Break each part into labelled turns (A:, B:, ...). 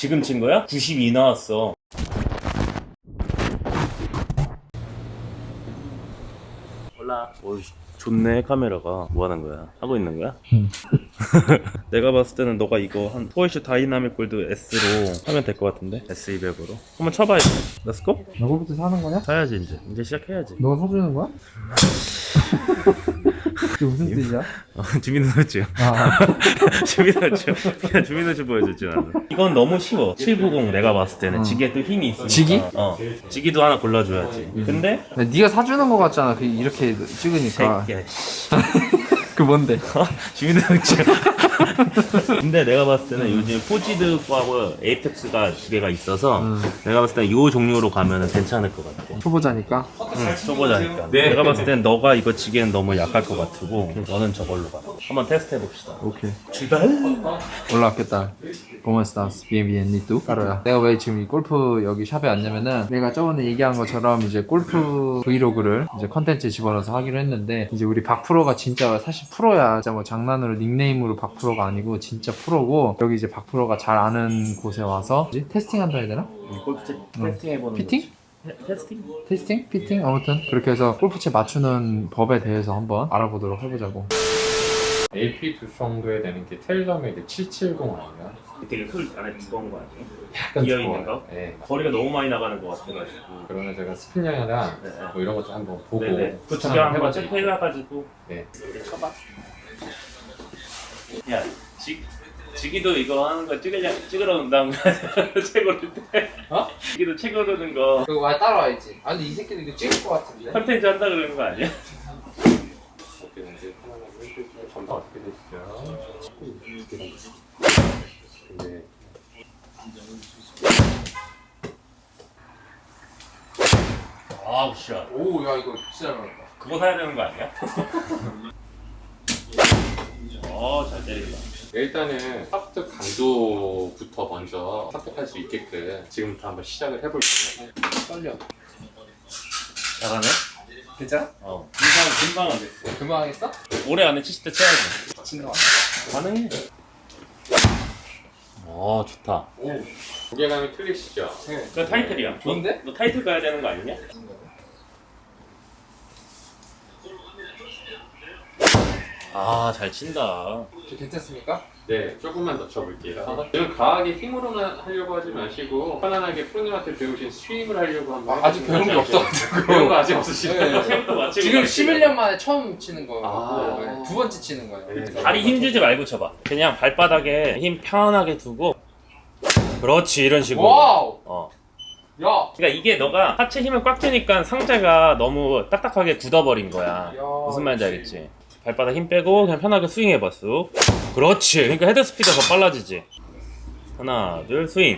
A: 지금 친 거야? 92 나왔어. 올라. 어이, 좋네 카메라가. 뭐 하는 거야? 하고 있는 거야? 내가 봤을 때는 너가 이거 한 포이슈 다이나믹 골드 S로 하면 될 것 같은데? S200으로. 한번 쳐봐야 돼. 렛츠고?
B: 너걸부터 사는 거냐?
A: 사야지 이제. 이제 시작해야지.
B: 너가 사주는 거야? 그게 무슨 뜻이야?
A: 어, 주민등록증.
B: 아,
A: 주민등록증. 그냥 주민등록증 보여줬지 나는. 이건 너무 쉬워. 790 내가 봤을 때는 지기에 또 힘이 있으니까.
B: 지기?
A: 어. 지기도 하나 골라줘야지. 근데
B: 근데 네가 사주는 거 같잖아. 그 이렇게 찍으니까.
A: 새끼야. 씨.
B: 그 뭔데?
A: 주민등록증. 근데 내가 봤을 때는 요즘 포지드 거하고 에이펙스가 두 개가 있어서 내가 봤을 때는 이 종류로 가면은 괜찮을 것 같아.
B: 초보자니까.
A: 응, 써보자니까. 내가 봤을 땐 너가 이거 지기엔 너무 약할 것 같고 너는 저걸로 가. 한번 테스트 해봅시다.
B: 오케이.
A: 출발.
B: 올라왔겠다. ¿Cómo estás? Bien, bien. ¿Y tú? 까로야. 내가 왜 지금 이 골프 여기 샵에 왔냐면은 내가 저번에 얘기한 것처럼 이제 골프 브이로그를 이제 컨텐츠에 집어넣어서 하기로 했는데 이제 우리 박 프로가 진짜 사실 프로야. 진짜 뭐 장난으로 닉네임으로 박프로가 아니고 진짜 프로고 여기 이제 박프로가 잘 아는 곳에 와서 뭐지? 테스팅 한다 해야 되나?
A: 골프 테스팅 해보는
B: 피팅?
A: 거지. 테스팅?
B: 테스팅? 피팅? 아무튼 그렇게 해서 골프채 맞추는 법에 대해서 한번 알아보도록 해보자고.
C: AP 두 정도에 되는 게 테일러메이드 770 아닌가?
A: 되게 술 안에 두꺼운 거 아니에요?
C: 약간
A: 비어. 있는 거?
C: 네.
A: 거리가 너무 많이 나가는 것 같아가지고.
C: 그러면 제가 스피닝이랑
A: 네, 네.
C: 뭐 이런 것도 한번 보고
A: 네네. 그두
C: 추천
A: 개 한번
C: 해봐드릴게요.
A: 체크해가지고.
C: 네.
A: 쳐봐. 야, 지, 지기도 이거 하는 거 찍으려, 찍으러 온다는 거 고를 때.
B: 어?
A: 지기도 책 고르는 거
B: 그거 와 따라와야지. 아 근데 이 새끼들 이거 찍을 것 같은데.
A: 컨텐츠 한다 그러는 거 아니야?
C: 어떻게 되는지 하나만 해주세요. 점수 어떻게 되시죠? 네.
A: 아우, 씨.
B: 오, 야 이거 진짜 잘한다.
A: 그거 사야 되는 거 아니야? 어, 잘 때린다.
C: 일단은 탑트 강도부터 먼저 선택할 수 있게끔 지금부터 한번 시작을 해볼게요.
B: 떨려.
A: 잘하네?
B: 괜찮아?
A: 어. 금방, 금방 하겠어.
B: 금방 하겠어?
A: 올해 안에 70대 쳐야지.
B: 미친 거.
A: 가능해. 어, 좋다.
B: 오.
C: 무게감이 틀리시죠?
A: 그 타이틀이야.
B: 좋은데?
A: 너, 너 타이틀 가야 되는 거 아니냐? 아, 잘 친다.
B: 저 괜찮습니까?
C: 네, 조금만 더 쳐볼게요. 지금 과하게 힘으로만 하려고 하지 마시고 편안하게 프로님한테 배우신 스윙을 하려고 한번
B: 아, 아직 배운 게
C: 해보세요.
B: 없어가지고.
C: 배운 거 아직 없으시죠?
B: 네.
A: 맞추고
B: 지금
A: 가르치고.
B: 11년 만에 처음 치는 거고
C: 아.
B: 네, 두 번째 치는 거예요.
C: 네.
A: 다리 힘 주지 말고 쳐봐. 그냥 발바닥에 힘 편하게 두고. 그렇지, 이런 식으로.
B: 와우.
A: 어.
B: 야.
A: 그러니까 이게 너가 하체 힘을 꽉 주니까 상체가 너무 딱딱하게 굳어버린 거야.
B: 야.
A: 무슨 말인지 알겠지? 발바닥 힘 빼고 그냥 편하게 스윙해봐 쑥. 그렇지. 그러니까 헤드 스피드가 더 빨라지지. 하나 둘 스윙.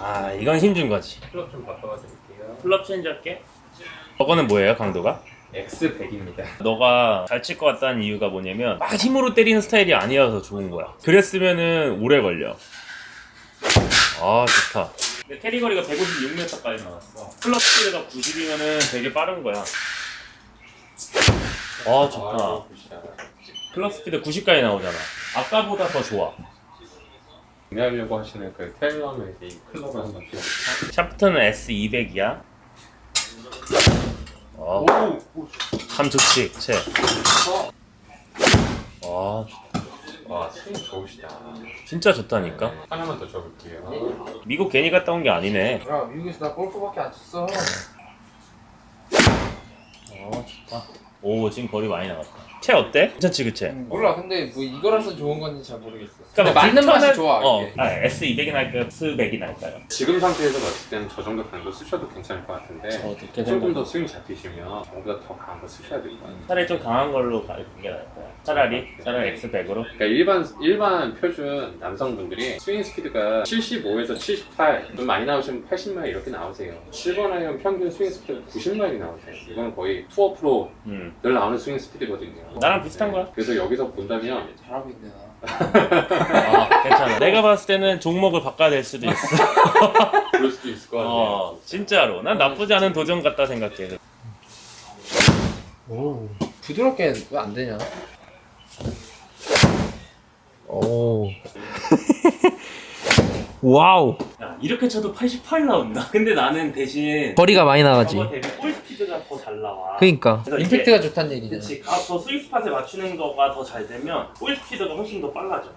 A: 아 이건 힘준 거지.
C: 클럽 좀 바꿔봐 드릴게요.
A: 클럽 체인지 할게. 저거는 뭐예요 강도가?
C: X100입니다.
A: 너가 잘 칠 것 같다는 이유가 뭐냐면 막 힘으로 때리는 스타일이 아니어서 좋은 거야. 그랬으면은 오래 걸려. 아 좋다. 근데 캐리 거리가 156m까지 나왔어. 클럽 스피드가 90이면은 되게 빠른 거야 아 좋다 클럽 스피드 90까지 나오잖아. 아까보다 더 좋아.
C: 구매하려고 하시는 그 테일러메이드 이 클럽을 한번 비워보세요.
A: 샤프트는 S200이야. 어, 참 좋지, 채. 아,
C: 와, 스윙 좋으시다.
A: 진짜 좋다니까.
C: 하나만 더 줘볼게요.
A: 미국 괜히 갔다 온 게 아니네.
B: 야 미국에서 나 골프밖에 안 쳤어.
A: 어. 오, 지금 거리 많이 나갔다. 채 어때? 괜찮지, 그채?
B: 몰라 근데 뭐 이거라서 좋은 건지 잘 모르겠어.
A: 그러니까
B: 근데
A: 뭐
B: 맞는 맛이 좋아.
A: 어,
B: 이게.
A: 아, S200이 날까요? S100이 날까요?
C: 지금 상태에서 봤을 때는 저 정도 강도 쓰셔도 괜찮을 것 같은데 조금 더 스윙 잡히시면 저보다 더 강한 거 쓰셔야 같아요.
A: 차라리 좀 강한 걸로 가는 게 나을 거야. 차라리, 차라리 X100으로.
C: 그러니까 일반 일반 표준 남성분들이 스윙 스피드가 75에서 78, 좀 많이 나오시면 80마일 이렇게 나오세요. 7번 아이언 평균 스윙 스피드가 90마일이 나오세요. 이건 거의 투어 프로
A: 음.
C: 늘 나오는 스윙 스피드거든요.
A: 나랑 비슷한 거야.
C: 그래서 여기서 본다면
B: 잘하고 있네 나.
A: 아, 괜찮아. 내가 봤을 때는 종목을 바꿔야 될 수도 있어.
C: 그럴 수도 있을 것 같아요.
A: 어, 진짜로. 난 나쁘지 않은 도전 같다 생각해.
B: 오. 부드럽게 왜 안 되냐? 오. 와우.
A: 야 이렇게 쳐도 88 나온다 근데 나는 대신
B: 거리가 많이 나가지.
A: 저거 대비 볼 스피드가 더 잘 나와
B: 그니까.
A: 그래서
B: 임팩트가 좋다는 얘기잖아.
A: 그치 더 스윗 스팟에 맞추는 거가 더 잘 되면 볼 스피드가 훨씬 더 빨라져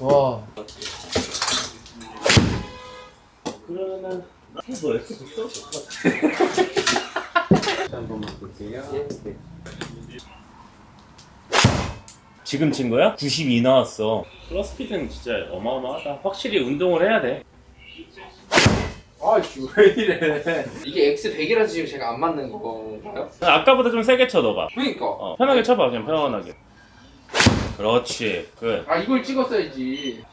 B: 와.
A: 그러면은 붙어?
C: 한 번만 볼게요.
A: 지금 친 거야? 92 나왔어 플러스 스피드는 진짜 어마어마하다 확실히 운동을 해야 돼
B: 아왜 이래? 이게 X 100이라서 지금 제가 안 맞는 건가요?
A: 아까보다 좀 세게 쳐 너가
B: 그니까.
A: 어, 편하게 쳐봐 그냥 편안하게 그렇지 끝
B: 아 이걸 찍었어야지.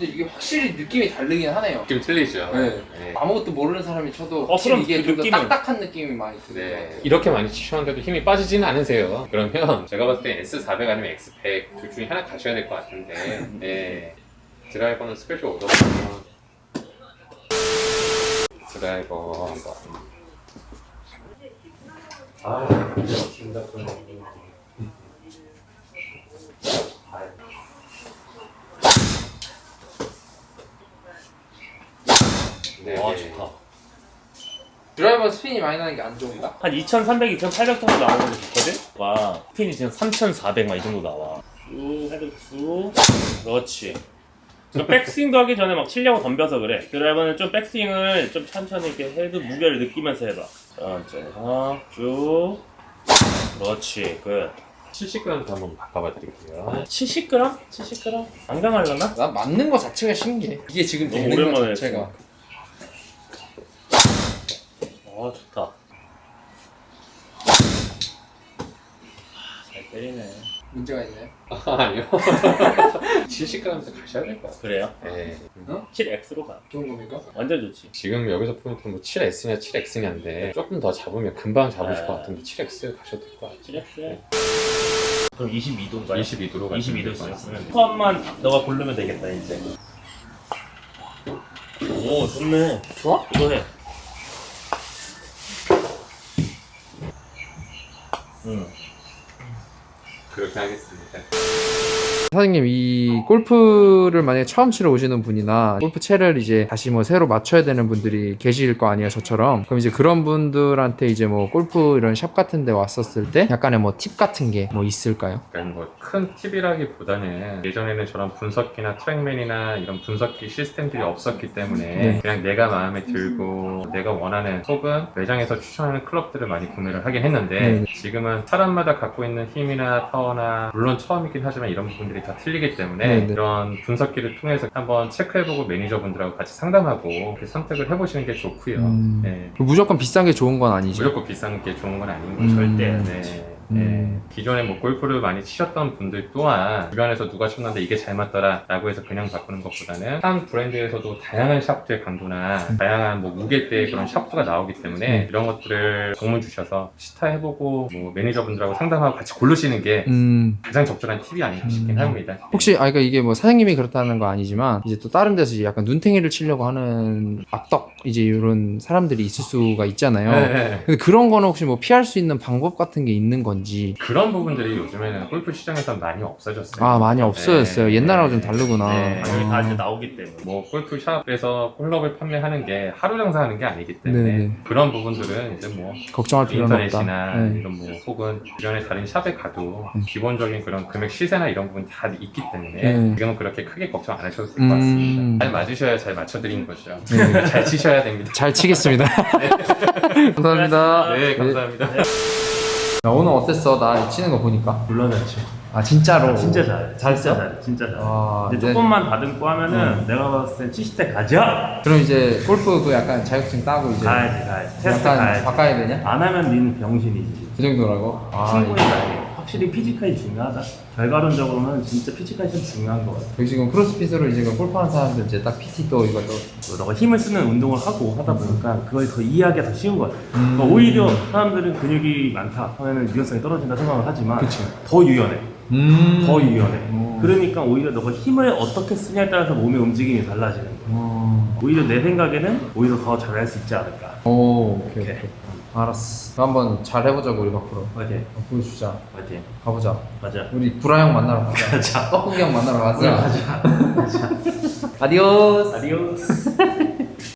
B: 근데 이게 확실히 느낌이 다르긴 하네요.
C: 느낌 틀리죠?
B: 네.
C: 네.
B: 아무것도 모르는 사람이 쳐도
A: 어,
B: 확실히
A: 그럼
B: 이게
A: 그
B: 좀 더
A: 느낌은-
B: 딱딱한 느낌이 많이
C: 네.
B: 같아요.
C: 이렇게 많이 치셨는데도 힘이 빠지지는 않으세요. 그러면 제가 봤을 때 S400 아니면 X100 둘 중에 하나 가셔야 될 것 같은데 네. 드라이버는 스페셜 오더면 드라이버 한번 아, 없습니다. 그런 거. 네.
A: 와
C: 네.
A: 좋다
B: 드라이버 스핀이 많이 나는 게 안 좋은가?
A: 한 2300, 2800 정도 나오는 게 좋거든? 와 스핀이 지금 3400 막 이 정도 나와 쭉 헤드 쭉 그렇지 그 백스윙도 하기 전에 막 치려고 덤벼서 그래 드라이버는 좀 백스윙을 좀 천천히 이렇게 헤드 무게를 느끼면서 해봐 천천히 하나 쭉 그렇지 끝
C: 70g도 한번 바꿔봐 드릴게요.
A: 70g? 70g? 안 강하려나?
B: 난 맞는 거 자체가 신기해. 이게 지금
A: 너무
B: 되는 거
A: 오랜만에
B: 자체가.
A: 어 좋다 잘 때리네
B: 문제가 있나요?
C: 아, 아니요. 70g에서 가셔야 될 것 같아요.
A: 그래요?
C: 네.
A: 7X로 가
B: 좋은 겁니까?
A: 완전 좋지
C: 지금 여기서 포인트는 뭐 7S냐 7X냐인데 조금 더 잡으면 금방 잡으실
A: 네.
C: 것 같은데 7X 가셔도 될 것 같아요.
A: 7X 그럼 22도인가요?
C: 22도로
A: 22도 였으면 포함만 너가 고르면 되겠다 이제 오 좋네
B: 좋아?
A: 이거 해 응.
C: 그렇게 하겠습니다.
B: 사장님 이 골프를 만약에 처음 치러 오시는 분이나 골프 채를 이제 다시 뭐 새로 맞춰야 되는 분들이 계실 거 아니에요 저처럼 그럼 이제 그런 분들한테 이제 뭐 골프 이런 샵 같은 데 왔었을 때 약간의 뭐 팁 같은 게 뭐 있을까요?
C: 그러니까 뭐큰 팁이라기보다는 예전에는 저런 분석기나 트랙맨이나 이런 분석기 시스템들이 없었기 때문에
B: 네.
C: 그냥 내가 마음에 들고 내가 원하는 혹은 매장에서 추천하는 클럽들을 많이 구매를 하긴 했는데
B: 네.
C: 지금은 사람마다 갖고 있는 힘이나 파워나 물론 처음이긴 하지만 이런 부분들이 다 틀리기 때문에
B: 네, 네.
C: 이런 분석기를 통해서 한번 체크해보고 매니저분들하고 같이 상담하고 이렇게 선택을 해보시는 게 좋고요.
B: 음.
C: 네.
B: 무조건 비싼 게 좋은 건 아니죠
C: 무조건 비싼 게 좋은 건 아닌
B: 음.
C: 거죠.
A: 절대 안
C: 네.
B: 음.
C: 네. 기존에 뭐 골프를 많이 치셨던 분들 또한 주변에서 누가 쳤는데 이게 잘 맞더라 라고 해서 그냥 바꾸는 것보다는 한 브랜드에서도 다양한 샤프트의 강도나 다양한 뭐 무게대의 그런 샤프트가 나오기 때문에
B: 음.
C: 이런 것들을 방문 주셔서 시타해보고 뭐 매니저분들하고 상담하고 같이 고르시는 게
B: 음
C: 가장 적절한 팁이 아닌가 싶긴
B: 음.
C: 합니다.
B: 혹시 아 그러니까 이게 뭐 사장님이 그렇다는 거 아니지만 이제 또 다른 데서 이제 약간 눈탱이를 치려고 하는 악덕 이제 이런 사람들이 있을 수가 있잖아요.
C: 네.
B: 근데 그런 거는 혹시 뭐 피할 수 있는 방법 같은 게 있는 건지
C: 그런 부분들이 요즘에는 골프 시장에서 많이 없어졌어요.
B: 아 많이 없어졌어요.
C: 네.
B: 옛날하고 좀 다르구나.
C: 네.
A: 당연히 다 이제 나오기 때문에
C: 뭐 골프 샵에서 콜럽을 판매하는 게 하루 장사하는 게 아니기 때문에
B: 네네.
C: 그런 부분들은 이제 뭐
B: 걱정할 필요는
C: 인터넷이나
B: 없다. 네.
C: 이런 뭐 혹은 주변의 다른 샵에 가도
B: 네.
C: 기본적인 그런 금액 시세나 이런 부분 다 있기 때문에
B: 네.
C: 지금은 그렇게 크게 걱정 안 하셔도 될 것 같습니다.
B: 음.
C: 잘 맞으셔야 잘 맞춰드린 거죠.
B: 네.
C: 잘 치셔야 됩니다.
B: 잘 치겠습니다. 감사합니다.
C: 네, 감사합니다.
B: 야, 오늘 어땠어? 나 치는 거 보니까.
A: 물론이지
B: 아 진짜로.
A: 진짜 잘해
B: 잘했어?
A: 진짜 잘해 진짜 잘해
B: 아,
A: 근데
B: 네.
A: 조금만 다듬고 하면은 내가 봤을 땐 70대 가자
B: 그럼 이제 골프 그 약간 자격증 따고 이제
A: 가야지 가야지 테스트
B: 약간
A: 가야지
B: 바꿔야 되냐?
A: 안 하면 니는 병신이지
B: 그 정도라고? 아,
A: 충분히 가야 돼 확실히 피지컬이 중요하다 결과론적으로는 진짜 피지컬이 좀 중요한 거 같아
B: 여기 지금 크로스핏으로 이제 그 골프하는 사람들 이제 딱 PT 또 이것도
A: 또 너가 힘을 쓰는 운동을 하고 하다 보니까 그걸 더 이해하기가 더 쉬운 거야
B: 음.
A: 그러니까 오히려 사람들은 근육이 많다 하면은 유연성이 떨어진다 생각을 하지만
B: 그치.
A: 더 유연해
B: 음.
A: 더 유연해
B: 음.
A: 그러니까 오히려 너가 힘을 어떻게 쓰냐에 따라서 몸의 움직임이 달라지는 거야
B: 어.
A: 오히려 내 생각에는 오히려 더 잘할 수 있지 않을까
B: 오, 오케이,
A: 오케이.
B: 오케이. 알았어. 한번 잘 해보자고 우리 밖으로.
A: 화이팅
B: 어, 보여주자.
A: 화이팅
B: 가보자.
A: 맞아
B: 우리 구라 형 만나러 가자. 떡국이 형 만나러 가자. 아디오스.
A: 아디오스